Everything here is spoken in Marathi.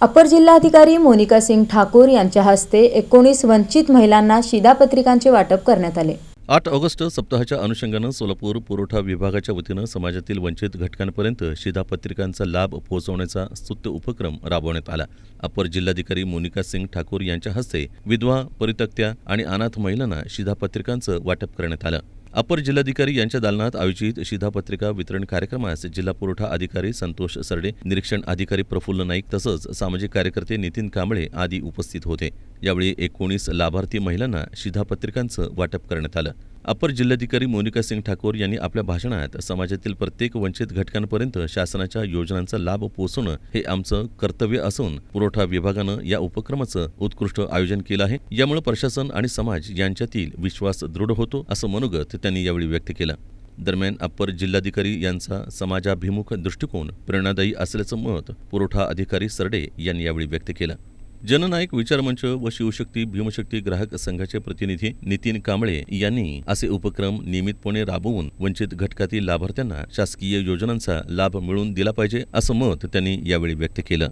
अपर जिल्हाधिकारी मोनिका सिंग ठाकूर यांच्या हस्ते एकोणीस वंचित महिलांना शिधापत्रिकांचे वाटप करण्यात आले. आठ ऑगस्ट सप्ताहाच्या अनुषंगानं सोलापूर पुरवठा विभागाच्या वतीनं समाजातील वंचित घटकांपर्यंत शिधापत्रिकांचा लाभ पोहोचवण्याचा स्तुत्य उपक्रम राबवण्यात आला. अपर जिल्हाधिकारी मोनिका सिंग ठाकूर यांच्या हस्ते विधवा परित्यक्त्या आणि अनाथ महिलांना शिधापत्रिकांचं वाटप करण्यात आलं. अपर जिल्हाधिकारी यांच्या दालनात आयोजित शिधापत्रिका वितरण कार्यक्रमास जिल्हा पुरवठा अधिकारी संतोष सरडे निरीक्षण अधिकारी प्रफुल्ल नाईक तसंच सामाजिक कार्यकर्ते नितीन कांबळे आदी उपस्थित होते. यावेळी एकोणीस लाभार्थी महिलांना शिधापत्रिकांचं वाटप करण्यात आलं. अपर जिल्हाधिकारी मोनिका सिंग ठाकूर यांनी आपल्या भाषणात समाजातील प्रत्येक वंचित घटकांपर्यंत शासनाच्या योजनांचा लाभ पोहोचवणं हे आमचं कर्तव्य असून पुरवठा विभागानं या उपक्रमाचं उत्कृष्ट आयोजन केलं आहे. यामुळे प्रशासन आणि समाज यांच्यातील विश्वास दृढ होतो असं मनोगत त्यांनी यावेळी व्यक्त केलं. दरम्यान अप्पर जिल्हाधिकारी यांचा समाजाभिमुख दृष्टिकोन प्रेरणादायी असल्याचं मत पुरवठा अधिकारी सरडे यांनी यावेळी व्यक्त केलं. जननायक विचारमंच व शिवशक्ती भीमशक्ती ग्राहक संघाचे प्रतिनिधी नितीन कांबळे यांनी असे उपक्रम नियमितपणे राबवून वंचित घटकातील लाभार्थ्यांना शासकीय योजनांचा लाभ मिळवून दिला पाहिजे असं मत त्यांनी यावेळी व्यक्त केलं.